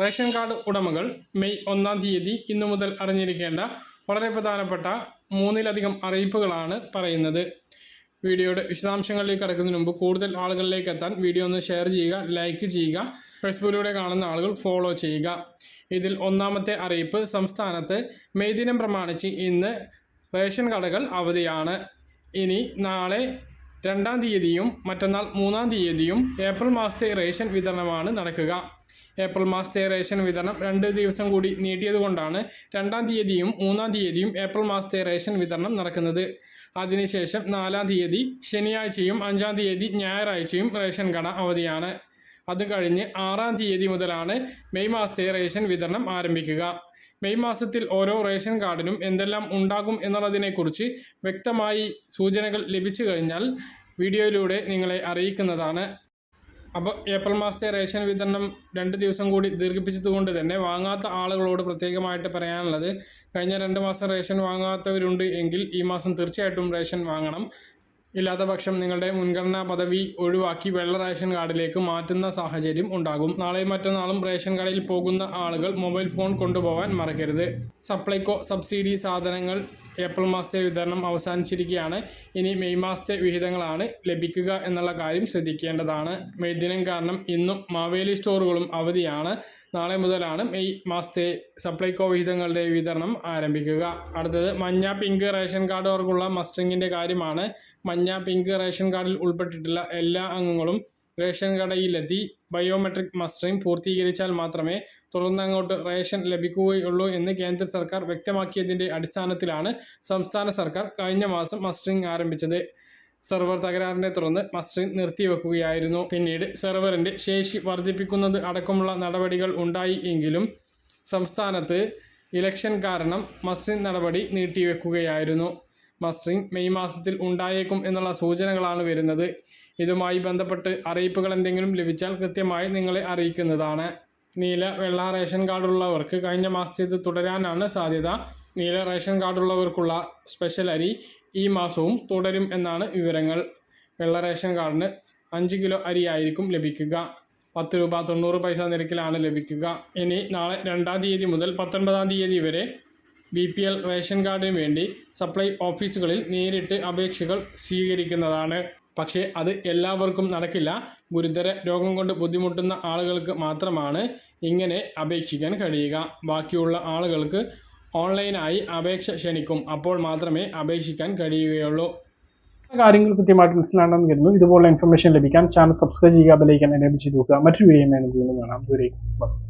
Ration card ഉടമകൾ May ഒന്നാം തീയതി ഇന്നു മുതൽ അറിഞ്ഞിരിക്കേണ്ട വളരെ പ്രധാനപ്പെട്ട മൂന്നിലധികം അറിയിപ്പുകളാണ് പറയുന്നത്. വീഡിയോയുടെ വിശദാംശങ്ങളിലേക്ക് കടക്കുന്നതിന് മുമ്പ് കൂടുതൽ ആളുകളിലേക്ക് എത്താൻ വീഡിയോ ഒന്ന് ഷെയർ ചെയ്യുക ലൈക്ക് ചെയ്യുക ഫേസ്ബുക്കിലൂടെ കാണുന്ന ആളുകൾ ഫോളോ ചെയ്യുക. ഇതിൽ ഒന്നാമത്തെ അറിയിപ്പ് സംസ്ഥാനത്ത് മെയ് ദിനം പ്രമാണിച്ച് ഇന്ന് റേഷൻ കടകൾ അവധിയാണ്. ഇനി നാളെ രണ്ടാം തീയതിയും മറ്റന്നാൾ മൂന്നാം തീയതിയും ഏപ്രിൽ മാസത്തെ റേഷൻ വിതരണമാണ് നടക്കുക. ഏപ്രിൽ മാസത്തെ റേഷൻ വിതരണം രണ്ട് ദിവസം കൂടി നീട്ടിയതുകൊണ്ടാണ് രണ്ടാം തീയതിയും മൂന്നാം തീയതിയും ഏപ്രിൽ മാസത്തെ റേഷൻ വിതരണം നടക്കുന്നത്. അതിനുശേഷം നാലാം തീയതി ശനിയാഴ്ചയും അഞ്ചാം തീയതി ഞായറാഴ്ചയും റേഷൻ കട അവധിയാണ്. അത് കഴിഞ്ഞ് ആറാം തീയതി മുതലാണ് മെയ് മാസത്തെ റേഷൻ വിതരണം ആരംഭിക്കുക. മെയ് മാസത്തിൽ ഓരോ റേഷൻ കാർഡിനും എന്തെല്ലാം ഉണ്ടാകും എന്നുള്ളതിനെക്കുറിച്ച് വ്യക്തമായി സൂചനകൾ ലഭിച്ചു കഴിഞ്ഞാൽ വീഡിയോയിലൂടെ നിങ്ങളെ അറിയിക്കുന്നതാണ്. അപ്പോൾ ഏപ്രിൽ മാസത്തെ റേഷൻ വിതരണം രണ്ട് ദിവസം കൂടി ദീർഘിപ്പിച്ചതുകൊണ്ട് തന്നെ വാങ്ങാത്ത ആളുകളോട് പ്രത്യേകമായിട്ട് പറയാനുള്ളത് കഴിഞ്ഞ രണ്ട് മാസം റേഷൻ വാങ്ങാത്തവരുണ്ട് എങ്കിൽ ഈ മാസം തീർച്ചയായിട്ടും റേഷൻ വാങ്ങണം. ഇല്ലാത്ത പക്ഷം നിങ്ങളുടെ മുൻഗണനാ പദവി ഒഴിവാക്കി വെള്ള റേഷൻ കാർഡിലേക്ക് മാറ്റുന്ന സാഹചര്യം ഉണ്ടാകും. നാളെയും മറ്റന്നാളും റേഷൻ കടയിൽ പോകുന്ന ആളുകൾ മൊബൈൽ ഫോൺ കൊണ്ടുപോകാൻ മറക്കരുത്. സപ്ലൈകോ സബ്സിഡി സാധനങ്ങൾ ഏപ്രിൽ മാസത്തെ വിതരണം അവസാനിച്ചിരിക്കുകയാണ്. ഇനി മെയ് മാസത്തെ വിഹിതങ്ങളാണ് ലഭിക്കുക എന്നുള്ള കാര്യം ശ്രദ്ധിക്കേണ്ടതാണ്. മെയ് ദിനം കാരണം ഇന്നും മാവേലി സ്റ്റോറുകളും അവധിയാണ്. നാളെ മുതലാണ് മെയ് മാസത്തെ സപ്ലൈകോ വിഹിതങ്ങളുടെ വിതരണം ആരംഭിക്കുക. അടുത്തത് മഞ്ഞ പിങ്ക് റേഷൻ കാർഡുകാർക്കുള്ള മസ്റ്ററിങ്ങിന്റെ കാര്യമാണ്. മഞ്ഞ പിങ്ക് റേഷൻ കാർഡിൽ ഉൾപ്പെട്ടിട്ടുള്ള എല്ലാ അംഗങ്ങളും റേഷൻ കടയിലെത്തി ബയോമെട്രിക് മസ്റ്ററിംഗ് പൂർത്തീകരിച്ചാൽ മാത്രമേ തുടർന്ന് അങ്ങോട്ട് റേഷൻ ലഭിക്കുകയുള്ളൂ എന്ന് കേന്ദ്ര സർക്കാർ വ്യക്തമാക്കിയതിന്റെ അടിസ്ഥാനത്തിലാണ് സംസ്ഥാന സർക്കാർ കഴിഞ്ഞ മാസം മസ്റ്ററിംഗ് ആരംഭിച്ചത്. സെർവർ തകരാറിനെ തുടർന്ന് മസ്റ്ററിംഗ് നിർത്തിവെക്കുകയായിരുന്നു. പിന്നീട് സെർവറിന്റെ ശേഷി വർദ്ധിപ്പിക്കുന്നത് അടക്കമുള്ള നടപടികൾ ഉണ്ടായി എങ്കിലും സംസ്ഥാനത്ത് ഇലക്ഷൻ കാരണം മസ്റ്ററിംഗ് നടപടി നീട്ടിവെക്കുകയായിരുന്നു. മസ്റ്ററിംഗ് മെയ് മാസത്തിൽ ഉണ്ടായേക്കും എന്നുള്ള സൂചനകളാണ് വരുന്നത്. ഇതുമായി ബന്ധപ്പെട്ട് അറിയിപ്പുകൾ എന്തെങ്കിലും ലഭിച്ചാൽ കൃത്യമായി നിങ്ങളെ അറിയിക്കുന്നതാണ്. നീല വെള്ള റേഷൻ കാർഡുള്ളവർക്ക് കഴിഞ്ഞ മാസത്തേത് തുടരാനാണ് സാധ്യത. നീല റേഷൻ കാർഡുള്ളവർക്കുള്ള സ്പെഷ്യൽ അരി ഈ മാസവും തുടരും എന്നാണ് വിവരങ്ങൾ. വെള്ള റേഷൻ കാർഡിന് അഞ്ച് കിലോ അരി ആയിരിക്കും ലഭിക്കുക. പത്ത് രൂപ തൊണ്ണൂറ് പൈസ നിരക്കിലാണ് ലഭിക്കുക. ഇനി നാളെ രണ്ടാം തീയതി മുതൽ പത്തൊൻപതാം തീയതി വരെ ബി പി എൽ റേഷൻ കാർഡിന് വേണ്ടി സപ്ലൈ ഓഫീസുകളിൽ നേരിട്ട് അപേക്ഷകൾ സ്വീകരിക്കുന്നതാണ്. പക്ഷേ അത് എല്ലാവർക്കും നടക്കില്ല. ഗുരുതര രോഗം കൊണ്ട് ബുദ്ധിമുട്ടുന്ന ആളുകൾക്ക് മാത്രമാണ് ഇങ്ങനെ അപേക്ഷിക്കാൻ കഴിയുക. ബാക്കിയുള്ള ആളുകൾക്ക് ഓൺലൈനായി അപേക്ഷ ക്ഷണിക്കും. അപ്പോൾ മാത്രമേ അപേക്ഷിക്കാൻ കഴിയുകയുള്ളൂ. കാര്യങ്ങൾ കൃത്യമായിട്ട് മനസ്സിലാണെന്ന് കരുതുന്നു. ഇതുപോലുള്ള ഇൻഫർമേഷൻ ലഭിക്കാൻ ചാനൽ സബ്സ്ക്രൈബ് ചെയ്യുക ബെലൈക്കൻ എനേബിൾ ചെയ്ത് നോക്കുക. മറ്റൊരു വീഡിയോ കാണാം. ദൂരേക്കും